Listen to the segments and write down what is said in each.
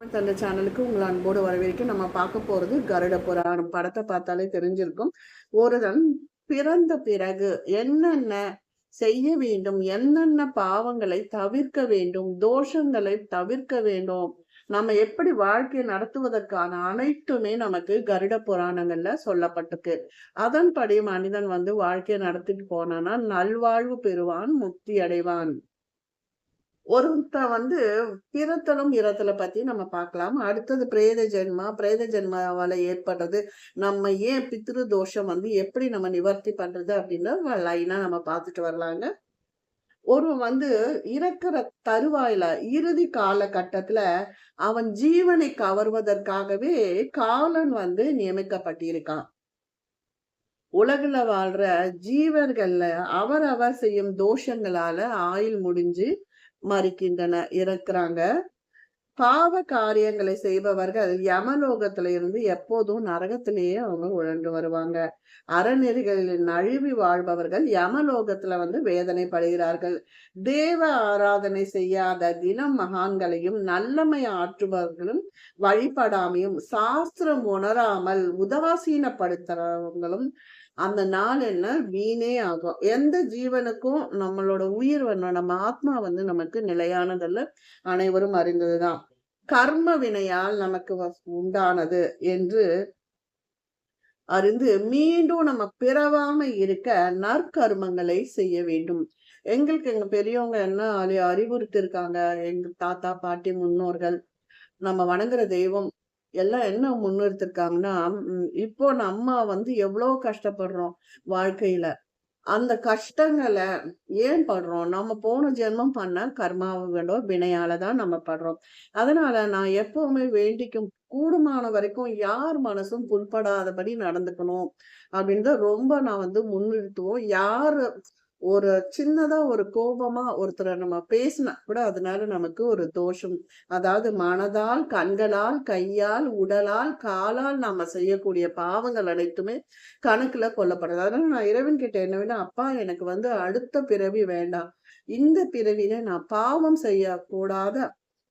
தந்த சேனலுக்கு உங்களை அன்போடு வரவேற்க நம்ம பார்க்க போறது கருட புராணம். படத்தை பார்த்தாலே தெரிஞ்சிருக்கும். ஒருதன் பிறந்த பிறகு என்னென்ன செய்ய வேண்டும் என்னென்ன பாவங்களை தவிர்க்க வேண்டும் தோஷங்களை தவிர்க்க வேண்டும் நம்ம எப்படி வாழ்க்கையை நடத்துவதற்கான அனைத்துமே நமக்கு கருட புராணங்கள்ல சொல்லப்பட்டிருக்கு. அதன்படி மனிதன் வந்து வாழ்க்கையை நடத்திட்டு போனானா நல்வாழ்வு பெறுவான் முக்தி அடைவான். ஒருத்தன் வந்து பிறத்தலும் இறத்தலை பத்தி நம்ம பார்க்கலாம். அடுத்தது பிரேத ஜென்மா. பிரேத ஜென்மாவால ஏற்படுறது நம்ம ஏன் பித்ரு தோஷம் வந்து எப்படி நம்ம நிவர்த்தி பண்றது அப்படின்னு லைனா நம்ம பார்த்துட்டு வரலாங்க. ஒரு வந்து இறக்குற தருவாயில இறுதி காலகட்டத்துல அவன் ஜீவனை கவர்வதற்காகவே காலன் வந்து நியமிக்கப்பட்டிருக்கான். உலகில் வாழ்ற ஜீவர்கள்ல அவரவர் செய்யும் தோஷங்களால ஆயுள் முடிஞ்சு மறிக்கின்றன இருக்கிறாங்க பாவ காரியங்களை செய்பவர்கள் யமலோகத்துல இருந்து எப்போதும் நரகத்திலேயே அவங்க உழன்று வருவாங்க. அறநெறிகளில் நழுவி வாழ்பவர்கள் யமலோகத்துல வந்து வேதனைப்படுகிறார்கள். தேவ ஆராதனை செய்யாத தினம் மகான்களையும் நல்லமை ஆற்றுபவர்களும் வழிபடாமையும் சாஸ்திரம் உணராமல் உதாசீனப்படுத்துறவங்களும் அந்த நாள் என்ன வீணே ஆகும். எந்த ஜீவனுக்கும் நம்மளோட உயிர் வந்து நம்ம ஆத்மா வந்து நமக்கு நிலையானதல்ல. அனைவரும் அறிந்ததுதான். கர்ம வினையால் நமக்கு உண்டானது என்று அறிந்து மீண்டும் நம்ம பிறவாம இருக்க நற்கர்மங்களை செய்ய வேண்டும். எங்களுக்கு எங்க பெரியவங்க என்ன அறி அறிவுறுத்திருக்காங்க எங்க தாத்தா பாட்டி முன்னோர்கள் நம்ம வணங்குற தெய்வம் எல்லாம் என்ன முன்னிறுத்திருக்காங்கன்னா இப்போ நம்ம வந்து எவ்வளவு கஷ்டப்படுறோம் வாழ்க்கையில. அந்த கஷ்டங்களை ஏன் படுறோம்? நம்ம போன ஜென்மம் பண்ண கர்மாவுகளோ வினையால தான் நம்ம படுறோம். அதனால நான் எப்பவுமே வேண்டிக்கும் கூடுமான வரைக்கும் யார் மனசும் புண்படாதபடி நடந்துக்கணும். அப்படின்னு ரொம்ப நான் வந்து முன்னிறுத்துவோம். யாரு ஒரு சின்னதா ஒரு கோபமா ஒருத்தரை நம்ம பேசினா கூட அதனால நமக்கு ஒரு தோஷம். அதாவது மனதால் கண்களால் கையால் உடலால் காலால் நாம செய்யக்கூடிய பாவங்கள் அனைத்துமே கணக்குல கொல்லப்படுறது அதனால நான் இறைவன் கிட்ட என்ன வேணா அப்பா எனக்கு வந்து அடுத்த பிறவி வேண்டாம். இந்த பிறவியில நான் பாவம் செய்ய கூடாத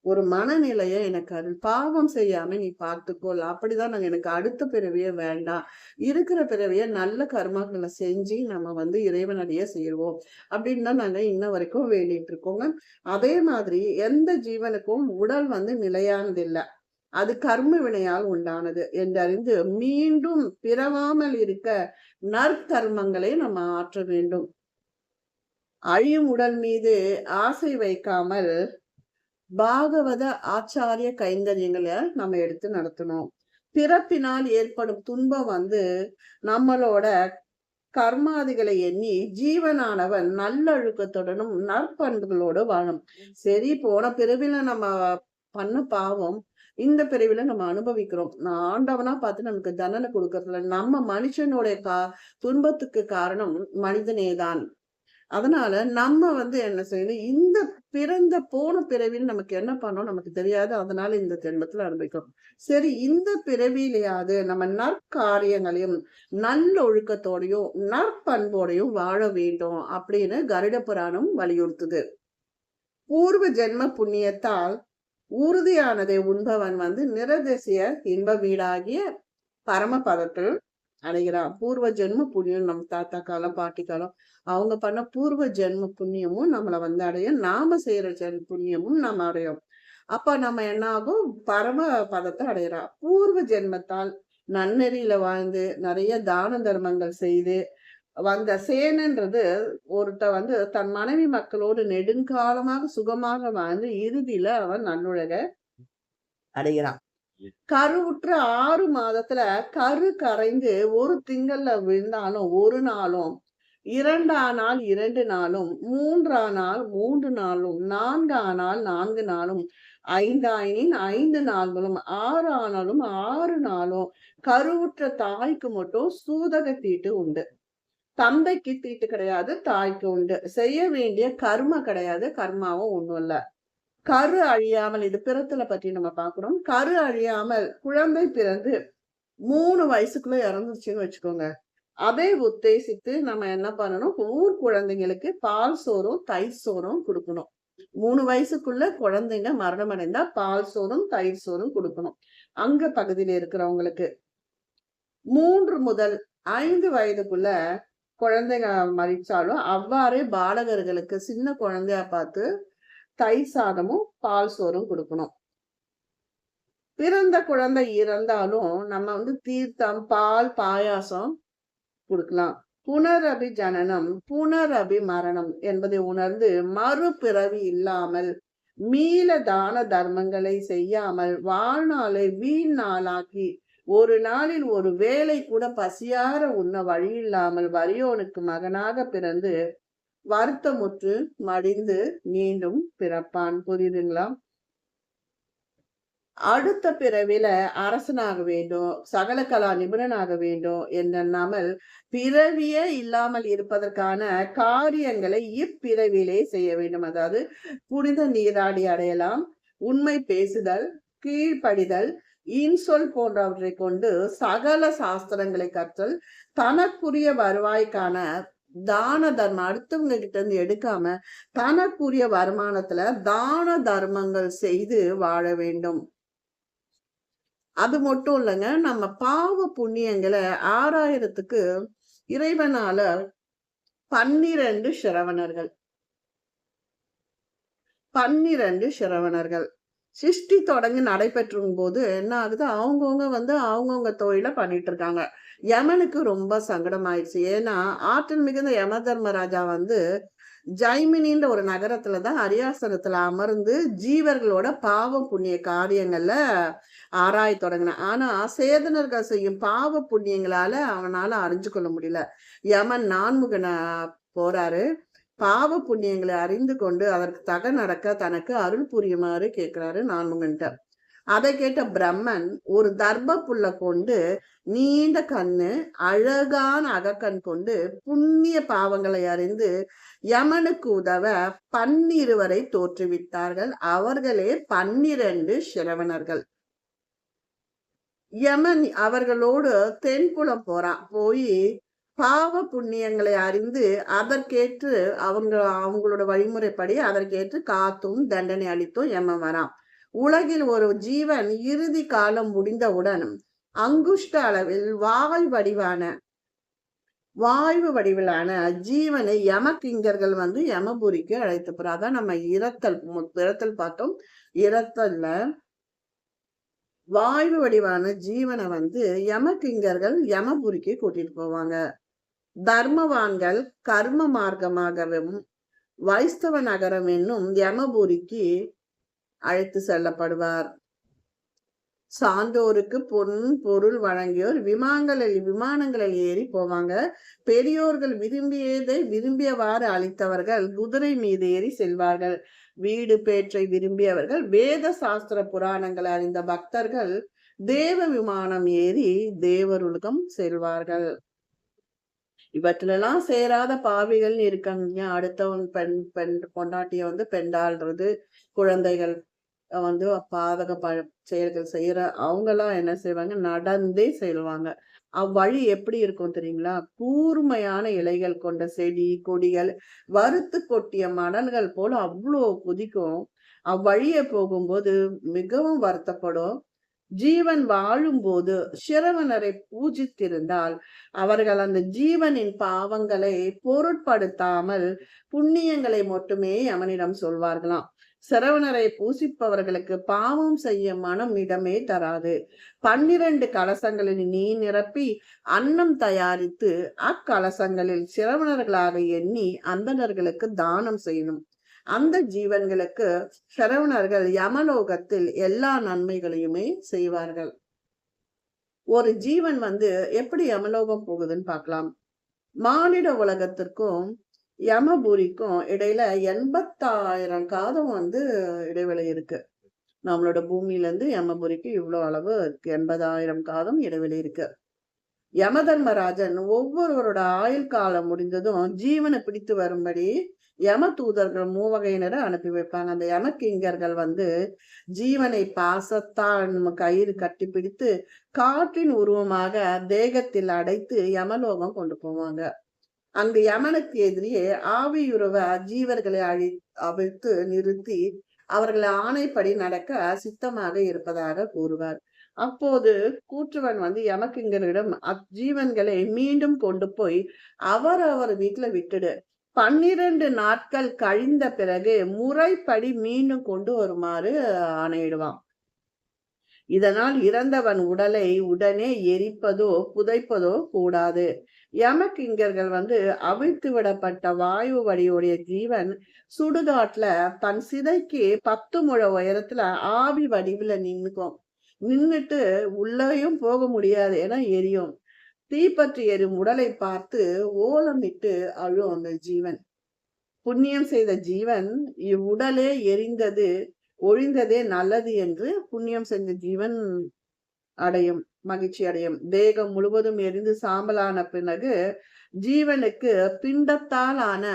ஒரு மனநிலையை எனக்கு அது பாவம் செய்யாம நீ பார்த்துக்கோள். அப்படிதான் நாங்க எனக்கு அடுத்த பிறவியே வேண்டாம். இருக்கிற பிறவிய நல்ல கர்மாக்களை செஞ்சு நம்ம வந்து இறைவனடைய செய்வோம். அப்படின்னு தான் நாங்க இன்ன வரைக்கும் வேண்டிட்டு இருக்கோங்க. அதே மாதிரி எந்த ஜீவனுக்கும் உடல் வந்து நிலையானது இல்லை அது கர்ம வினையால் உண்டானது என்றறிந்து மீண்டும் பிறவாமல் இருக்க நற்கர்மங்களை நம்ம ஆற்ற வேண்டும். அழியும் உடல் மீது ஆசை வைக்காமல் பாகவத ஆச்சாரிய கைங்கரியங்களை நம்ம எடுத்து நடத்தணும். பிறப்பினால் ஏற்படும் துன்பம் வந்து நம்மளோட கர்மாதிகளை எண்ணி ஜீவனானவன் நல்லொழுக்கத்துடனும் நற்பண்புகளோடு வாழும். சரி போன பிறவில நம்ம பண்ண பாவம் இந்த பிரிவில நம்ம அனுபவிக்கிறோம். நான் ஆண்டவனா பார்த்து நமக்கு தண்டனை கொடுக்கறதுல நம்ம மனுஷனுடைய கா துன்பத்துக்கு காரணம் மனிதனே தான் அதனால நம்ம வந்து என்ன செய்யணும் இந்த பிறந்த போன பிறவியில் நமக்கு என்ன பண்ணோம்? நமக்கு தெரியாது. அதனால இந்த ஜென்மத்துல அனுபவிக்கும் சரி இந்த பிறவியிலையாவது நம்ம நற்காரியங்களையும் நல்ல ஒழுக்கத்தோடையும் நற்பண்போடையும் வாழ வேண்டும் அப்படின்னு கருட புராணம் வலியுறுத்துது. பூர்வ ஜென்ம புண்ணியத்தால் உறுதியானதை உண்பவன் வந்து நிரதசிய இன்ப வீடாகிய பரமபதத்தில் அடைகிறான். பூர்வ ஜென்ம புண்ணியம் நம்ம தாத்தா காலம் பாட்டி காலம் அவங்க பண்ண பூர்வ ஜென்ம புண்ணியமும் நம்மளை வந்து அடையும் நாம செய்யற ஜென் புண்ணியமும் நம்ம அடையும் அப்ப நம்ம என்ன ஆகும்? பரம பதத்தை அடையிறோம் பூர்வ ஜென்மத்தால் நன்னெறியில வாழ்ந்து நிறைய தான தர்மங்கள் செய்து வந்த சேனன்றது ஒருத்த வந்து தன் மனைவி மக்களோடு நெடுங்காலமாக சுகமாக வாழ்ந்து இறுதியில அவன் நல்லுழக அடைகிறான். கருவுற்ற ஆறு மாதத்துல கரு கரைந்து ஒரு திங்கள்ல விழுந்தாலும் ஒரு நாளும் இரண்டானால் இரண்டு நாளும் மூன்றானால் மூன்று நாளும் நான்கானால் நான்கு நாளும் ஐந்தாயினின் ஐந்து நாள்களும் ஆறு ஆனாலும் ஆறு நாளும் கருவுற்ற தாய்க்கு மட்டும் சூதக தீட்டு உண்டு. தந்தைக்கு தீட்டு கிடையாது தாய்க்கு உண்டு. செய்ய வேண்டிய கர்ம கிடையாது கர்மாவும் ஒண்ணும் இல்லை. கரு அழியாமல் இது பிறத்துல பற்றி நம்ம பாக்குறோம் கரு அழியாமல் குழந்தை பிறந்து மூணு வயசுக்குள்ள இறந்துச்சுன்னு வச்சுக்கோங்க. அதை உத்தேசித்து நம்ம என்ன பண்ணணும்? ஊர் குழந்தைங்களுக்கு பால் சோறும் தை சோறும் கொடுக்கணும். மூணு வயசுக்குள்ள குழந்தைங்க மரணம் அடைந்தா பால் சோறும் தயிர் சோறும் கொடுக்கணும். அங்க பகுதியில இருக்கிறவங்களுக்கு மூன்று முதல் ஐந்து வயதுக்குள்ள குழந்தைங்க மறிச்சாலும் அவ்வாறே பாலகர்களுக்கு சின்ன குழந்தையா பார்த்து தயிர் சாதமும் பால் சோறும் கொடுக்கணும். பிறந்த குழந்தை இறந்தாலும் நம்ம வந்து தீர்த்தம் பால் பாயாசம் கொடுக்கலாம். புனரபி ஜனனம் புனரபி மரணம் என்பதை உணர்ந்து மறுபிறவி இல்லாமல் மீள தான தர்மங்களை செய்யாமல் வாழ்நாளை வீண் நாளாக்கி ஒரு நாளில் ஒரு வேலை கூட பசியார உண்ண வழி இல்லாமல் வறியோனுக்கு மகனாக பிறந்து வருத்தமுற்று மடிந்து மீண்டும் பிறப்பான். புரியுதுங்களா? அடுத்த பிறவில அரசனாக வேண்டும் சகல கலா நிபுணனாக வேண்டும் என்றாமல் பிறவியே இல்லாமல் இருப்பதற்கான காரியங்களை இப்பிறவிலே செய்ய வேண்டும். அதாவது புனித நீராடி அடையலாம் உண்மை பேசுதல் கீழ்ப்படிதல் இன்சொல் போன்றவற்றை கொண்டு சகல சாஸ்திரங்களை கற்றல் தனக்குரிய வருவாய்க்கான தான தர்மம் அடுத்தவங்க கிட்ட இருந்து எடுக்காம தனக்குரிய வருமானத்துல தான தர்மங்கள் செய்து வாழ வேண்டும். அது மட்டும் இல்லைங்க நம்ம பாவ புண்ணியங்களை ஆறாயிரத்துக்கு இறைவனால பன்னிரண்டு சிரவணர்கள். பன்னிரண்டு சிரவணர்கள். சிருஷ்டி தொடங்கி நடைபெற்றும் போது என்ன ஆகுது? அவங்கவுங்க வந்து அவங்கவுங்க தொழில பண்ணிட்டு இருக்காங்க. யமனுக்கு ரொம்ப சங்கடம் ஆயிடுச்சு ஏன்னா ஆற்றல் மிகுந்த யம தர்மராஜா வந்து ஜைமினின்ற ஒரு நகரத்துல தான் அரியாசனத்துல அமர்ந்து ஜீவர்களோட பாவம் புண்ணிய காரியங்கள்ல ஆராய தொடங்கினான். ஆனா சேதனர்கள் செய்யும் பாவ புண்ணியங்களால அவனால அறிஞ்சு கொள்ள முடியல. யமன் நான்முகன போறாரு. பாவ புண்ணியங்களை அறிந்து கொண்டு அதற்கு தக நடக்க தனக்கு அருள் புரியுமாறு கேட்கிறாரு நான்முகன்ட்ட. அதை கேட்ட பிரம்மன் ஒரு தர்ப புல்ல கொண்டு நீண்ட கண்ணு அழகான அகக்கண் கொண்டு புண்ணிய பாவங்களை அறிந்து யமனுக்கு உதவ பன்னிருவரை தோற்றுவித்தார்கள். அவர்களே பன்னிரண்டு சிரவணர்கள். யமன் அவர்களோடு தென்புலம் போறான் போய் பாவ புண்ணியங்களை அறிந்து அதற்கேற்று அவங்க அவங்களோட வழிமுறைப்படி அதற்கேற்று காத்தும் தண்டனை அளித்தும் யமன் வரான். உலகில் ஒரு ஜீவன் இறுதி காலம் முடிந்தவுடன் அங்குஷ்ட அளவில் வாய் வடிவான வாய்வு வடிவிலான ஜீவனை யமகிங்கர்கள் வந்து யமபுரிக்கு அழைத்து போறோம் அதான் நம்ம இரத்தல் இரத்தல் பார்த்தோம். இரத்தல்ல வாய்வு வடிவான ஜீவனை வந்து யமகிங்கர்கள் யமபுரிக்கு கூட்டிட்டு போவாங்க. தர்மவான்கள் கர்ம மார்க்கமாகவும் வைஸ்தவ நகரம் என்னும் யமபுரிக்கு அழைத்து செல்லப்படுவார். சான்றோருக்கு பொன் பொருள் வழங்கியோர் விமானங்களில் விமானங்களில் ஏறி போவாங்க. பெரியோர்கள் விரும்பியதை விரும்பியவாறு அளித்தவர்கள் குதிரை மீது ஏறி செல்வார்கள். வீடு பேற்றை விரும்பியவர்கள் வேத சாஸ்திர புராணங்கள் அறிந்த பக்தர்கள் தேவ விமானம் ஏறி தேவருலகம் செல்வார்கள். இவற்றிலெல்லாம் சேராத பாவிகள் இருக்காங்க. அடுத்தவன் பெண் பெண் பொண்டாட்டிய வந்து பெண்டாள்றது. குழந்தைகள் வந்து பாதக ப செயல்கள் செய்யற அவங்கெல்லாம் என்ன செய்வாங்க? நடந்தே செல்வாங்க. அவ்வழி எப்படி இருக்கும் தெரியுங்களா? கூர்மையான இலைகள் கொண்ட செடி கொடிகள் வறுத்து கொட்டிய மணல்கள் போல அவ்வளோ குதிக்கும். அவ்வழியே போகும்போது மிகவும் வருத்தப்படும். ஜீவன் வாழும்போது சிரவணரை பூஜித்திருந்தால் அவர்கள் அந்த ஜீவனின் பாவங்களை பொருட்படுத்தாமல் புண்ணியங்களை மட்டுமே அவனிடம் சொல்வார்களாம். சிரவணரை பூசிப்பவர்களுக்கு பாவம் செய்ய மனம் இடமே தராது. பன்னிரண்டு கலசங்களில் நீ நிரப்பி அன்னம் தயாரித்து அக்கலசங்களில் சிரவணர்களாக எண்ணி அந்தணர்களுக்கு தானம் செய்யணும். அந்த ஜீவன்களுக்கு சரவணர்கள் யமலோகத்தில் எல்லா நன்மைகளையுமே செய்வார்கள். ஒரு ஜீவன் வந்து எப்படி யமலோகம் போகுதுன்னு பார்க்கலாம். மானிட உலகத்திற்கும் யமபுரிக்கும் இடையில எண்பத்தாயிரம் காதம் வந்து இடைவெளி இருக்கு. நம்மளோட பூமியில இருந்து யமபுரிக்கு இவ்வளவு அளவு இருக்கு. எண்பதாயிரம் காதம் இடைவெளி இருக்கு. யமதர்மராஜன் ஒவ்வொருவரோட ஆயுள் காலம் முடிந்ததும் ஜீவனை பிடித்து வரும்படி யம தூதர்கள் மூவகையினரை அனுப்பி வைப்பாங்க. அந்த யமக்கிங்கர்கள் வந்து ஜீவனை பாசத்தால் நம்ம கயிறு கட்டி பிடித்து காற்றின் உருவமாக தேகத்தில் அடைத்து யமலோகம் கொண்டு போவாங்க. அங்கு யமனுக்கு எதிரே ஆவியுறவ ஜீவர்களை அழி அவிழ்த்து நிறுத்தி அவர்களை ஆணைப்படி நடக்க சித்தமாக இருப்பதாக கூறுவார். அப்போது கூற்றுவன் வந்து யமக்கிங்கரிடம் அஜீவன்களை மீண்டும் கொண்டு போய் அவர் அவர் வீட்டுல விட்டுடு. பன்னிரண்டு நாட்கள் கழிந்த பிறகு முறைப்படி மீண்டும் கொண்டு வருமாறு ஆணையிடுவான். இதனால் இறந்தவன் உடலை உடனே எரிப்பதோ புதைப்பதோ கூடாது. யமகிங்கர்கள் வந்து அவிழ்த்து விடப்பட்ட வாயு வடியுடைய ஜீவன் சுடுகாட்டுல தன் சிதைக்கு பத்து முழ உயரத்துல ஆவி வடிவுல நின்னுக்கும். நின்னுட்டு உள்ளேயும் போக முடியாது என எரியும். தீப்பற்றி எறும் உடலை பார்த்து ஓலமிட்டு அழும் அந்த ஜீவன். புண்ணியம் செய்த ஜீவன் இவ்வுடலே எரிந்தது ஒழிந்ததே நல்லது என்று புண்ணியம் செஞ்ச ஜீவன் அடையும். மகிழ்ச்சி அடையும். தேகம் முழுவதும் எரிந்து சாம்பலான பிறகு ஜீவனுக்கு பிண்டத்தால் ஆன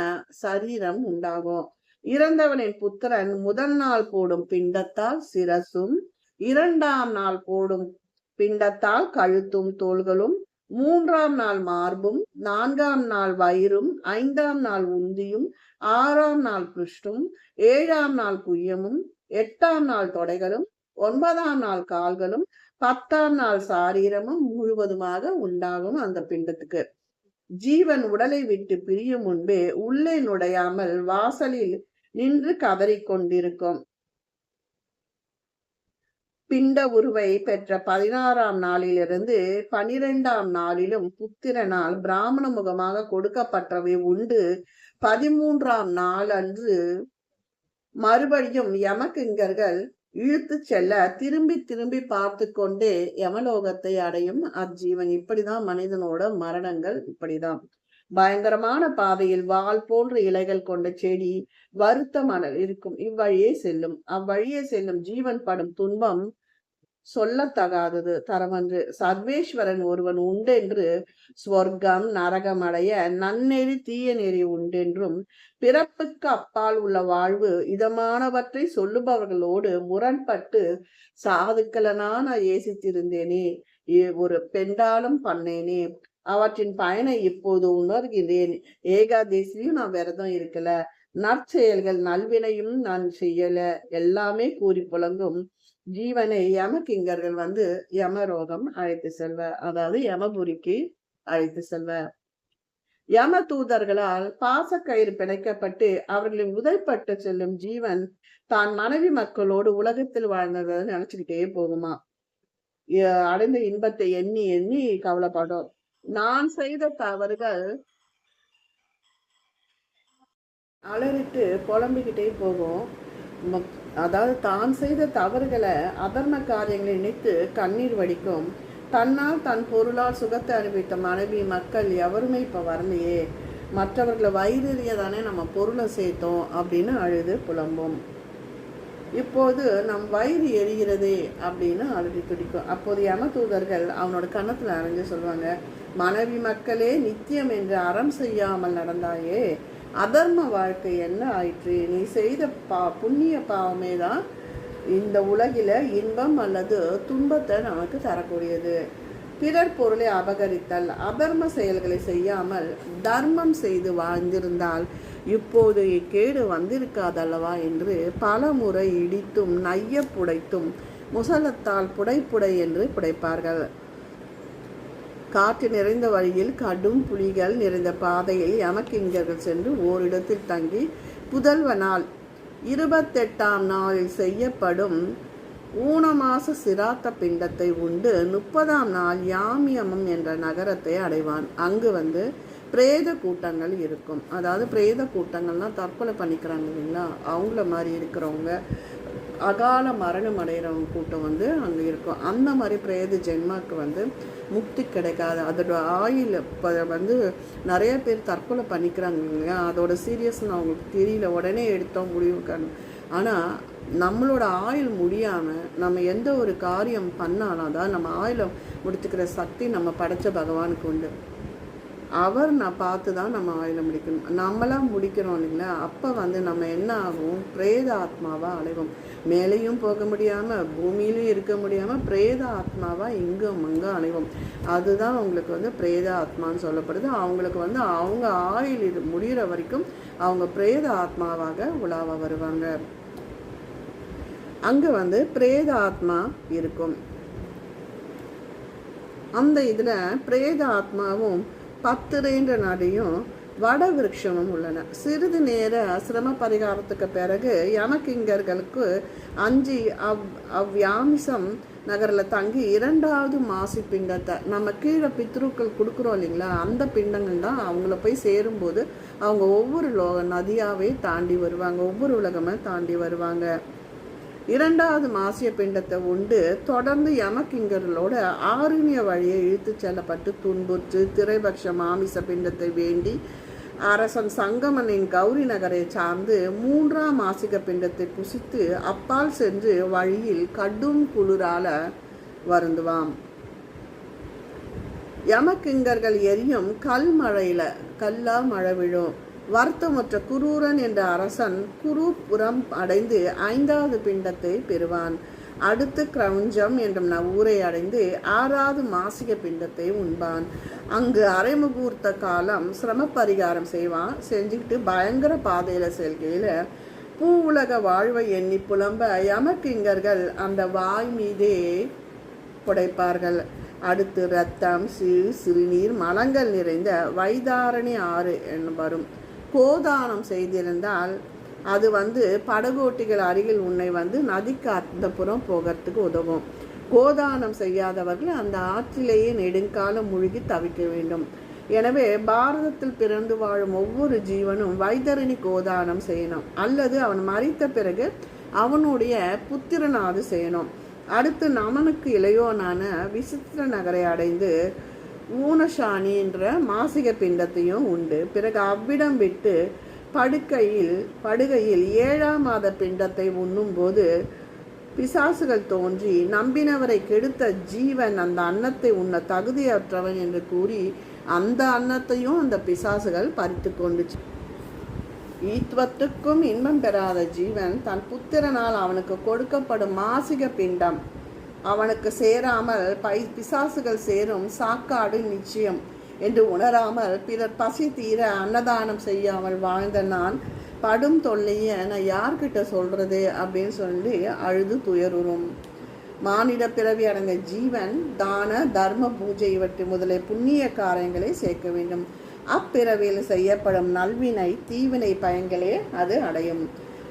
சரீரம் உண்டாகும். இறந்தவனின் புத்திரன் முதல் நாள் போடும் பிண்டத்தால் சிரசும் இரண்டாம் நாள் போடும் பிண்டத்தால் கழுத்தும் தோள்களும் மூன்றாம் நாள் மார்பும் நான்காம் நாள் வயிறும் ஐந்தாம் நாள் உந்தியும் ஆறாம் நாள் புஷ்டும் ஏழாம் நாள் குய்யமும் எட்டாம் நாள் தொடைகளும் ஒன்பதாம் நாள் கால்களும் பத்தாம் நாள் சாரீரமும் முழுவதுமாக உண்டாகும் அந்த பிண்டத்துக்கு. ஜீவன் உடலை விட்டு பிரியும் முன்பே உள்ளே நுழையாமல் வாசலில் நின்று கதறிக்கொண்டிருக்கும் பிண்ட உருவை பெற்ற பதினாறாம் நாளிலிருந்து பனிரெண்டாம் நாளிலும் புத்திரனால் பிராமண முகமாக கொடுக்கப்பட்டவை உண்டு. பதிமூன்றாம் நாள் அன்று மறுபடியும் யமகிங்கர்கள் இழுத்து செல்ல திரும்பி திரும்பி பார்த்து கொண்டே யமலோகத்தை அடையும் அஜீவன். இப்படிதான் மனிதனோட மரணங்கள் இப்படிதான். பயங்கரமான பாதையில் வால் போன்ற இலைகள் கொண்ட செடி வருத்த மணல் இருக்கும். இவ்வழியே செல்லும். அவ்வழியே செல்லும். ஜீவன் படும் துன்பம் சொல்லத்தகாதது தரமன்று. சர்வேஸ்வரன் ஒருவன் உண்டென்று ஸ்வர்க்கம் நரகம் அடைய நன்னெறி தீய நெறி உண்டென்றும் பிறப்புக்கு அப்பால் உள்ள வாழ்வு இதமானவற்றை சொல்லுபவர்களோடு முரண்பட்டு சாதுக்கலனான நான் ஏசித்திருந்தேனே ஒரு பெண்டாலும் பண்ணேனே. அவற்றின் பயனை இப்போது உணர்கிறேன் ஏகாதேசியும் நான் விரதம் இருக்கல. நற்செயல்கள் நல்வினையும் நான் செய்யல. எல்லாமே கூறி புலங்கும். ஜீவனை யமகிங்கர்கள் வந்து யமரோகம் அழைத்து செல்வ அதாவது யமபுரிக்கு அழைத்து செல்வ. யம தூதர்களால் பாசக்கயிறு பிணைக்கப்பட்டு அவர்களின் உதைப்பட்டு செல்லும் ஜீவன் தான் மனைவி மக்களோடு உலகத்தில் வாழ்ந்ததை நினைச்சுக்கிட்டே போகுமா? அடைந்த இன்பத்தை எண்ணி எண்ணி கவலைப்படும் நான் செய்த தவறுகள் அலறிட்டு புலம்பிக்கிட்டே போகும். அதாவது தான் செய்த தவறுகளை அதர்ம காரியங்களை நினைத்து கண்ணீர் வடிக்கும். தன்னால் தன் பொருளால் சுகத்தை அனுபவித்த மனைவி மக்கள் எவருமே இப்போ வரலையே. மற்றவர்களை வயிறறிய தானே நம்ம பொருளை சேர்த்தோம் அப்படின்னு அழுது புலம்பும். இப்போது நம் வயிறு எரிகிறதே அப்படின்னு அழுதி துடிக்கும். அப்போது யம தூதர்கள் அவனோட கன்னத்தில் அரைஞ்சு சொல்லுவாங்க மனைவி மக்களே நித்தியம் என்று அறம் செய்யாமல் நடந்தாயே. அதர்ம வாழ்க்கை என்ன ஆயிற்று? நீ செய்த பா புண்ணிய பாவமே தான் இந்த உலகில் இன்பம் அல்லது துன்பத்தை நமக்கு தரக்கூடியது. பிறர் பொருளை அபகரித்தல் அபர்ம செயல்களை செய்யாமல் தர்மம் செய்து வாழ்ந்திருந்தால் இப்போது இக்கேடு வந்திருக்காதல்லவா என்று பல முறை இடித்தும் நைய புடைத்தும் முசலத்தால் புடைப்புடை என்று புடைப்பார்கள். காற்று நிறைந்த வழியில் கடும் புலிகள் நிறைந்த பாதையில் யமக்கிங்கர்கள் சென்று ஓரிடத்தில் தங்கி புதல்வனால் இருபத்தெட்டாம் நாளில் செய்யப்படும் ஊனமாச சிராத்த பிண்டத்தை உண்டு. முப்பதாம் நாள் யாமியமம் என்ற நகரத்தை அடைவான். அங்கு வந்து பிரேத கூட்டங்கள் இருக்கும். அதாவது பிரேத கூட்டங்கள்லாம் தற்கொலை பண்ணிக்கிறாங்க இல்லைங்களா? அவங்கள மாதிரி இருக்கிறவங்க அகால மரணம் அடைகிறவங்க கூட்டம் வந்து அங்கே இருக்கும். அந்த மாதிரி பிரேத ஜென்மாக்கு வந்து முக்தி கிடைக்காது. அதோட ஆயில் இப்போ வந்து நிறைய பேர் தற்கொலை பண்ணிக்கிறாங்க இல்லையா அதோட சீரியஸ்னு அவங்களுக்கு தெரியல. உடனே எடுத்தோம் முடிவுக்கான ஆனால் நம்மளோட ஆயுள் முடியாமல் நம்ம எந்த ஒரு காரியம் பண்ணாலும் தான் நம்ம ஆயுளை முடிச்சுக்கிற சக்தி நம்ம படைச்ச பகவானுக்கு உண்டு. அவர் நான் பார்த்து தான் நம்ம ஆயுள முடிக்கணும். நம்மளாம் முடிக்கிறோம் இல்லைங்களா? அப்போ வந்து நம்ம என்ன ஆகும்? பிரேத ஆத்மாவாக அலைவோம். மேலேயும் போக முடியாமல் பூமியிலும் இருக்க முடியாமல் பிரேத ஆத்மாவாக இங்கும் அங்கும் அலைவோம். அதுதான் அவங்களுக்கு வந்து பிரேத ஆத்மான்னு சொல்லப்படுது. அவங்களுக்கு வந்து அவங்க ஆயுள் இது முடிகிற வரைக்கும் அவங்க பிரேத ஆத்மாவாக உலாவ வருவாங்க. அங்கே வந்து பிரேத ஆத்மா இருக்கும். அந்த இதில் பிரேத ஆத்மாவும் பத்திரைன்ற நாடையும் வட விருட்சமும் உள்ளன. சிறிது நேர சிரம பரிகாரத்துக்கு பிறகு யமகிங்கர்களுக்கு அஞ்சு அவ் அவ்யாமிசம் நகரில் தங்கி இரண்டாவது மாசி பிண்டத்தை நம்ம கீழே பித்ருக்கள் கொடுக்குறோம் இல்லைங்களா அந்த பிண்டங்கள் தான் அவங்கள போய் சேரும்போது அவங்க ஒவ்வொரு லோக நதியாவே தாண்டி வருவாங்க ஒவ்வொரு உலகமே தாண்டி வருவாங்க. இரண்டாவது மாசிய பிண்டத்தை உண்டு. தொடர்ந்து யமக்கிங்கர்களோட ஆருணிய வழியை இழுத்துச் செல்லப்பட்டு துன்புற்று திரைபட்ச மாமிச பிண்டத்தை வேண்டி அரசன் சங்கமனின் கௌரி நகரை சார்ந்து மூன்றாம் மாசிக பிண்டத்தை புசித்து அப்பால் சென்று வழியில் கடும் குளிரால வருந்துவாம். யமக்கிங்கர்கள் எரியும் கல் மழையில கல்லா மழை விழும். வருத்தமுற்ற குரூரன் என்ற அரசன் குருபுரம் அடைந்து ஐந்தாவது பிண்டத்தை பெறுவான். அடுத்து கிரௌஞ்சம் என்றும் ஊரை அடைந்து ஆறாவது மாசிக பிண்டத்தை உண்பான். அங்கு அரைமுகூர்த்த காலம் சிரம பரிகாரம் செய்வான் செஞ்சுக்கிட்டு பயங்கர பாதையில செல்கையில பூ உலக வாழ்வை எண்ணி புலம்ப யமக்கிங்கர்கள் அந்த வாய் மீதே புடைப்பார்கள். அடுத்து ரத்தம் சிறு சிறுநீர் மலங்கள் நிறைந்த வைதாரணி ஆறு என்று வரும் கோதானம் செய்திருந்தால் அது வந்து படகோட்டிகள் அருகில் உன்னை வந்து நதிக்கு அந்த புறம் போகிறதுக்கு உதவும். கோதானம் செய்யாதவர்கள் அந்த ஆற்றிலேயே நெடுங்காலம் மூழ்கி தவிக்க வேண்டும். எனவே பாரதத்தில் பிறந்து வாழும் ஒவ்வொரு ஜீவனும் வைத்தரணி கோதானம் செய்யணும். அல்லது அவன் மறித்த பிறகு அவனுடைய புத்திரனாவது செய்யணும். அடுத்து நமனுக்கு இளையோனான விசித்திர நகரை அடைந்து ஊனஷாணி என்ற மாசிக பிண்டத்தையும் உண்டு. பிறகு அவ்விடம் விட்டு படுக்கையில் படுகையில் ஏழாம் மாத பிண்டத்தை உண்ணும்போது பிசாசுகள் தோன்றி நம்பினவரை கெடுத்த ஜீவன் அந்த அன்னத்தை உண்ண தகுதியற்றவன் என்று கூறி அந்த அன்னத்தையும் அந்த பிசாசுகள் பறித்து கொண்டுச்சு. ஈத்வத்துக்கும் இன்பம் பெறாத ஜீவன் தன் புத்திரனால் அவனுக்கு கொடுக்கப்படும் மாசிக பிண்டம். அவனுக்கு சேராமல் பை பிசாசுகள் சேரும் சாக்காடு நிச்சயம் என்று உணராமல் பிறர் பசி தீர அன்னதானம் செய்யாமல் வாழ்ந்த நான் படும் தொல்லைய நான் யார்கிட்ட சொல்றது? அப்படின்னு சொல்லி அழுது துயருறும். மானிட பிறவி அடங்க ஜீவன் தான தர்ம பூஜை இவற்றை முதலே புண்ணிய காரியங்களை சேர்க்க வேண்டும். அப்பிறவியில் செய்யப்படும் நல்வினை தீவினை பயன்களே அது அடையும்.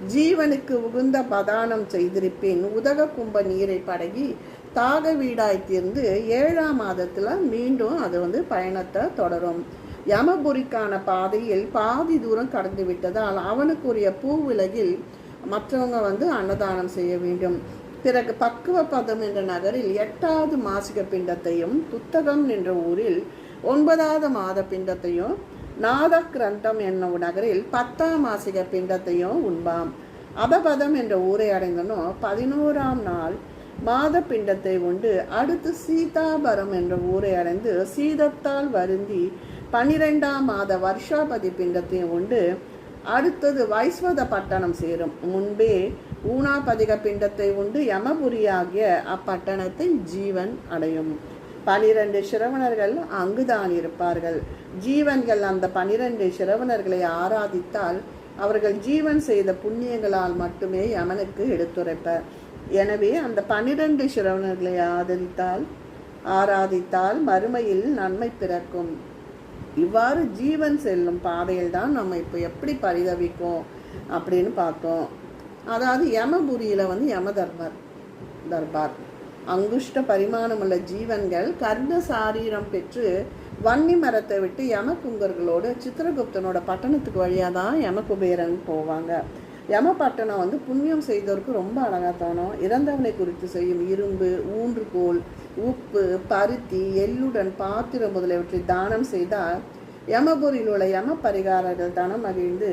ஜீவனுக்கு உகுந்த பதானம் செய்திருப்பின். உதக கும்ப நீரை படகி தாக வீடாய் தீர்ந்து ஏழாம் மாதத்தில் மீண்டும் அது வந்து பயணத்தை தொடரும். யமபுரிக்கான பாதையில் பாதி தூரம் கடந்து விட்டதால் அவனுக்குரிய பூவிலகில் மற்றவங்க வந்து அன்னதானம் செய்ய வேண்டும். பிறகு பக்குவ பதம் என்ற நகரில் எட்டாவது மாசிக பிண்டத்தையும் புத்தகம் என்ற ஊரில் ஒன்பதாவது மாத பிண்டத்தையும் நாத கிரந்தம் என்னும் நகரில் பத்தாம் மாசிக பிண்டத்தையும் உண்பாம். அபபதம் என்ற ஊரை அடைந்தனோ பதினோராம் நாள் மாத பிண்டத்தை உண்டு அடுத்து சீதாபரம் என்ற ஊரை அடைந்து சீதத்தால் வருந்தி பனிரெண்டாம் மாத வருஷாபதி பிண்டத்தையும் உண்டு அடுத்தது வைஸ்வத பட்டணம் சேரும். முன்பே ஊனாபதிக பிண்டத்தை உண்டு யமபுரியாகிய அப்பட்டணத்தை ஜீவன் அடையும். பனிரெண்டு சிரவணர்கள் அங்குதான் இருப்பார்கள். ஜீவன்கள் அந்த பனிரெண்டு சிரவணர்களை ஆராதித்தால் அவர்கள் ஜீவன் செய்த புண்ணியங்களால் மட்டுமே யமனுக்கு எடுத்துரைப்பர் எனவே அந்த பனிரெண்டு சிரவணர்களை ஆதரித்தால் ஆராதித்தால் மறுமையில் நன்மை பிறக்கும். இவ்வாறு ஜீவன் செல்லும் பாதையில் தான் நம்ம இப்போ எப்படி பரிதவிக்கும் அப்படின்னு பார்த்தோம். அதாவது யமபுரியில் வந்து யம தர்மர் தர்பார். அங்குஷ்ட பரிமாணமுள்ள ஜீவன்கள் கர்ண சாரீரம் பெற்று வன்னி மரத்தை விட்டு யமகுங்கர்களோடு சித்திரகுப்தனோட பட்டணத்துக்கு வழியாக தான் யமகுபேரன் போவாங்க. யமபட்டணம் வந்து புண்ணியம் செய்தவருக்கு ரொம்ப அழகாக தோணும். இறந்தவனை குறித்து செய்யும் இரும்பு ஊன்றுகோல் உப்பு பருத்தி எள்ளுடன் பாத்திரம் முதலியவற்றை தானம் செய்தால் யமபுரியில் உள்ள யம பரிகாரர்கள் தனம் மகிழ்ந்து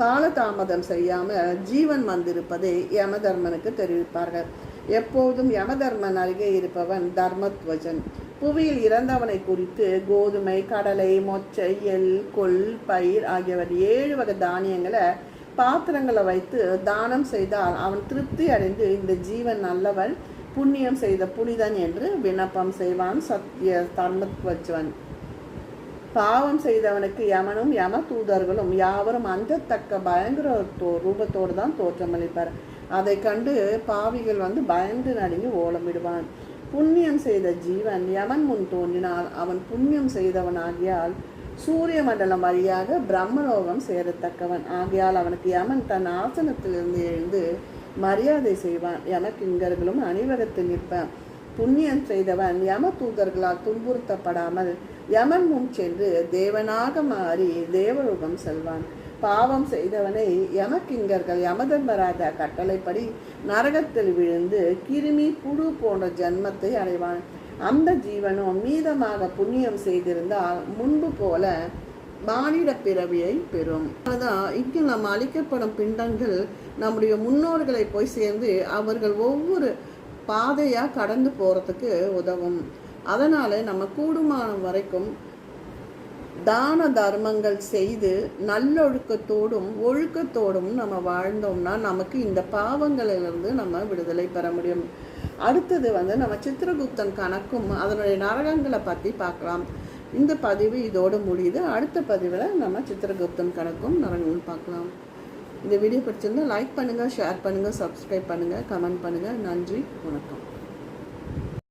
காலதாமதம் செய்யாமல் ஜீவன் வந்திருப்பதை யமதர்மனுக்கு தெரிவிப்பார்கள். எப்போதும் யமதர்மன் அருகே இருப்பவன் தர்மத்வஜன். புவியில் இறந்தவனை குறித்து கோதுமை கடலை மொச்சை எள் கொள் பயிர் ஆகியவர் ஏழு வகை தானியங்களை பாத்திரங்களை வைத்து தானம் செய்தால் அவன் திருப்தி அடைந்து இந்த ஜீவன் நல்லவன் புண்ணியம் செய்த புனிதன் என்று விண்ணப்பம் செய்வான் சத்திய தர்மத்வஜன். பாவம் செய்தவனுக்கு யமனும் யம தூதர்களும் யாவரும் அஞ்சத்தக்க பயங்கர தோ ரூபத்தோடு தான் தோற்றமளிப்பார் அதை கண்டு பாவிகள் வந்து பயந்து நடுங்கி ஓலமிடுவான். புண்ணியம் செய்த ஜீவன் யமன் முன் தோன்றினால் அவன் புண்ணியம் செய்தவனாகியால் சூரிய மண்டலம் வழியாக பிரம்மலோகம் சேரத்தக்கவன். ஆகையால் அவனுக்கு யமன் தன் ஆசனத்திலிருந்து எழுந்து மரியாதை செய்வான். யமக்கிங்கர்களும் அணிவகுத்து நிற்பான் புண்ணியம் செய்தவன் யம தூதர்களால் துன்புறுத்தப்படாமல் யமன் முன் சென்று தேவனாக மாறி தேவலோகம் செல்வான். பாவம் செய்தவனை யமக்கிங்கர்கள் யமதர்மராஜா கட்டளைப்படி நரகத்தில் விழுந்து கிருமி புழு போன்ற ஜன்மத்தை அடைவான். அந்த ஜீவனும் மீதமாக புண்ணியம் செய்திருந்தால் முன்பு போல மானிட பிறவியை பெறும். அதான் இங்கு நம்ம அளிக்கப்படும் பிண்டங்கள் நம்முடைய முன்னோர்களை போய் சேர்ந்து அவர்கள் ஒவ்வொரு பாதையாக கடந்து போறதுக்கு உதவும். அதனால் நம்ம கூடுமான வரைக்கும் தான தர்மங்கள் செய்து நல்லொழுக்கத்தோடும் ஒழுக்கத்தோடும் நம்ம வாழ்ந்தோம்னா நமக்கு இந்த பாவங்களிலிருந்து நம்ம விடுதலை பெற முடியும். அடுத்தது வந்து நம்ம சித்திரகுப்தன் கணக்கும் அதனுடைய நரகங்களை பற்றி பார்க்கலாம். இந்த பதிவு இதோடு முடியுது. அடுத்த பதிவில் நம்ம சித்திரகுப்தன் கணக்கும் நரகங்களும் பார்க்கலாம். இந்த வீடியோ பிடிச்சிருந்தா லைக் பண்ணுங்கள் ஷேர் பண்ணுங்கள் சப்ஸ்கிரைப் பண்ணுங்கள் கமெண்ட் பண்ணுங்கள் நன்றி வணக்கம்.